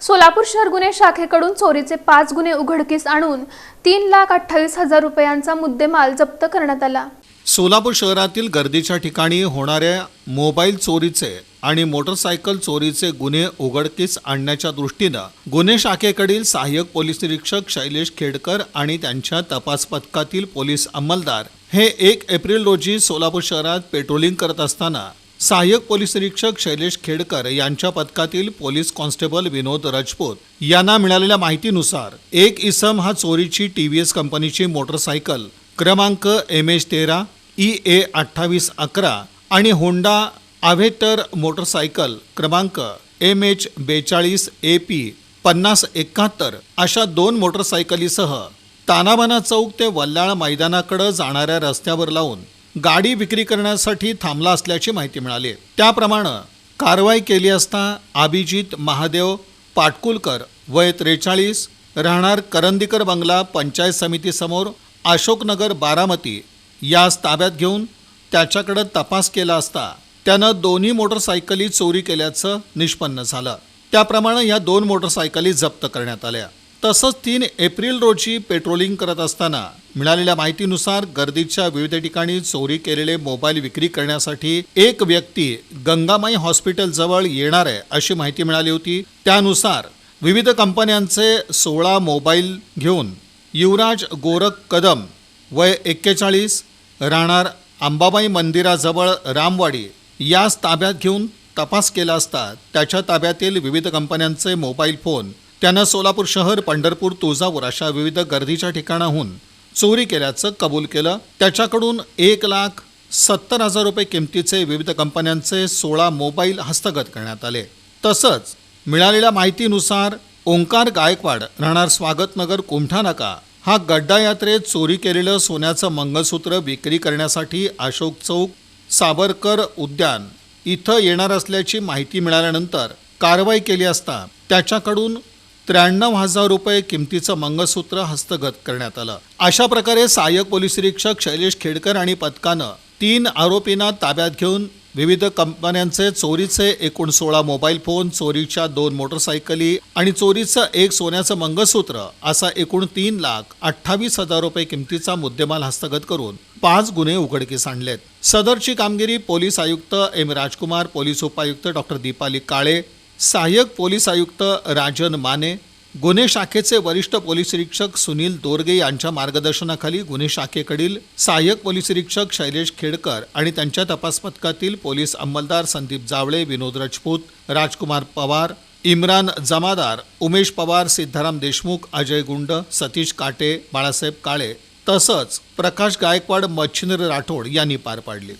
सोलापूर शहर गुन्हे शाखेकडून चोरीचे पाच गुन्हे उघडकीस आणून तीन लाख अठ्ठावीस हजार रुपयांचा मुद्देमाल जप्त करण्यात आला. सोलापूर शहरातील गर्दीच्या ठिकाणी होणाऱ्या मोबाईल चोरीचे आणि मोटरसायकल चोरीचे गुन्हे उघडकीस आणण्याच्या दृष्टीनं गुन्हे शाखेकडील सहाय्यक पोलीस निरीक्षक शैलेश खेडकर आणि त्यांच्या तपास पथकातील पोलीस अंमलदार हे एक एप्रिल रोजी सोलापूर शहरात पेट्रोलिंग करत असताना सहाय्यक पोलीस निरीक्षक शैलेश खेडकर यांच्या पथकातील पोलीस कॉन्स्टेबल विनोद राजपूत यांना मिळालेल्या माहितीनुसार एक इसम हा चोरीची टी व्ही एस कंपनीची मोटरसायकल क्रमांक एम एच तेरा ई ए अठ्ठावीस अकरा आणि होंडा आव्हेटर मोटरसायकल क्रमांक एम एच बेचाळीस ए पी पन्नास एकाहत्तर अशा दोन मोटरसायकलीसह तानाबाना चौक ते वल्लाळ मैदानाकडे जाणाऱ्या रस्त्यावर लावून गाडी विक्री करण्यासाठी थांबला असल्याची माहिती मिळाली. त्याप्रमाणे कारवाई केली असता अभिजित महादेव पाटकुलकर वय त्रेचाळीस राहणार करंदीकर बंगला पंचायत समितीसमोर अशोकनगर बारामती. यास ताब्यात घेऊन त्याच्याकडे तपास केला असता त्यानं दोन्ही मोटरसायकली चोरी केल्याचं निष्पन्न झालं. त्याप्रमाणे या दोन मोटरसायकली जप्त करण्यात आल्या. तसंच तीन एप्रिल रोजी पेट्रोलिंग करत असताना मिळालेल्या माहितीनुसार गर्दीच्या विविध ठिकाणी चोरी केलेले मोबाईल विक्री करण्यासाठी एक व्यक्ती गंगामाई हॉस्पिटल जवळ येणार आहे अशी माहिती मिळाली होती. त्यानुसार विविध कंपन्यांचे सोळा मोबाईल घेऊन युवराज गोरख कदम वय एक्केचाळीस राहणार अंबाबाई मंदिराजवळ रामवाडी यास ताब्यात घेऊन तपास केला असता त्याच्या ताब्यातील विविध कंपन्यांचे मोबाईल फोन त्यानं सोलापूर शहर पंढरपूर तुळजापूर अशा विविध गर्दीच्या ठिकाणाहून चोरी केल्याचं कबूल केलं. त्याच्याकडून एक लाख सत्तर हजार रुपये किमतीचे विविध कंपन्यांचे सोळा मोबाईल हस्तगत करण्यात आले. तसंच मिळालेल्या माहितीनुसार ओंकार गायकवाड राहणार स्वागतनगर कुमठानाका. हा गड्डा यात्रेत चोरी केलेलं सोन्याचं मंगळसूत्र विक्री करण्यासाठी अशोक चौक साबरकर उद्यान इथं येणार असल्याची माहिती मिळाल्यानंतर कारवाई केली असता त्याच्याकडून त्र्याण्णव हजार रुपये किमतीचं मंगळसूत्र हस्तगत करण्यात आलं. अशा प्रकारे सहाय्यक पोलीस निरीक्षक शैलेश खेडकर आणि पथकानं तीन आरोपींना ताब्यात घेऊन विविध कंपन्यांचे चोरीचे एकूण सोळा मोबाईल फोन चोरीच्या दोन मोटरसायकली आणि चोरीचं एक सोन्याचं मंगळसूत्र असा एकूण तीन लाख अठ्ठावीस हजार रुपये किमतीचा मुद्देमाल हस्तगत करून पाच गुन्हे उघडकीस आणलेत. सदरची कामगिरी पोलीस आयुक्त एम राजकुमार पोलीस उपायुक्त डॉक्टर दीपाली काळे सहाय्यक पोलीस आयुक्त राजन माने गुन्हे शाखेचे वरिष्ठ पोलीस निरीक्षक सुनील दोरगे यांच्या मार्गदर्शनाखाली गुन्हे शाखेकडील सहाय्यक पोलीस निरीक्षक शैलेश खेडकर आणि त्यांच्या तपास पथकातील पोलीस अंमलदार संदीप जावळे विनोद राजपूत राजकुमार पवार इम्रान जमादार उमेश पवार सिद्धाराम देशमुख अजय गुंड सतीश काटे बाळासाहेब काळे तसंच प्रकाश गायकवाड मच्छिंद्र राठोड यांनी पार पाडली.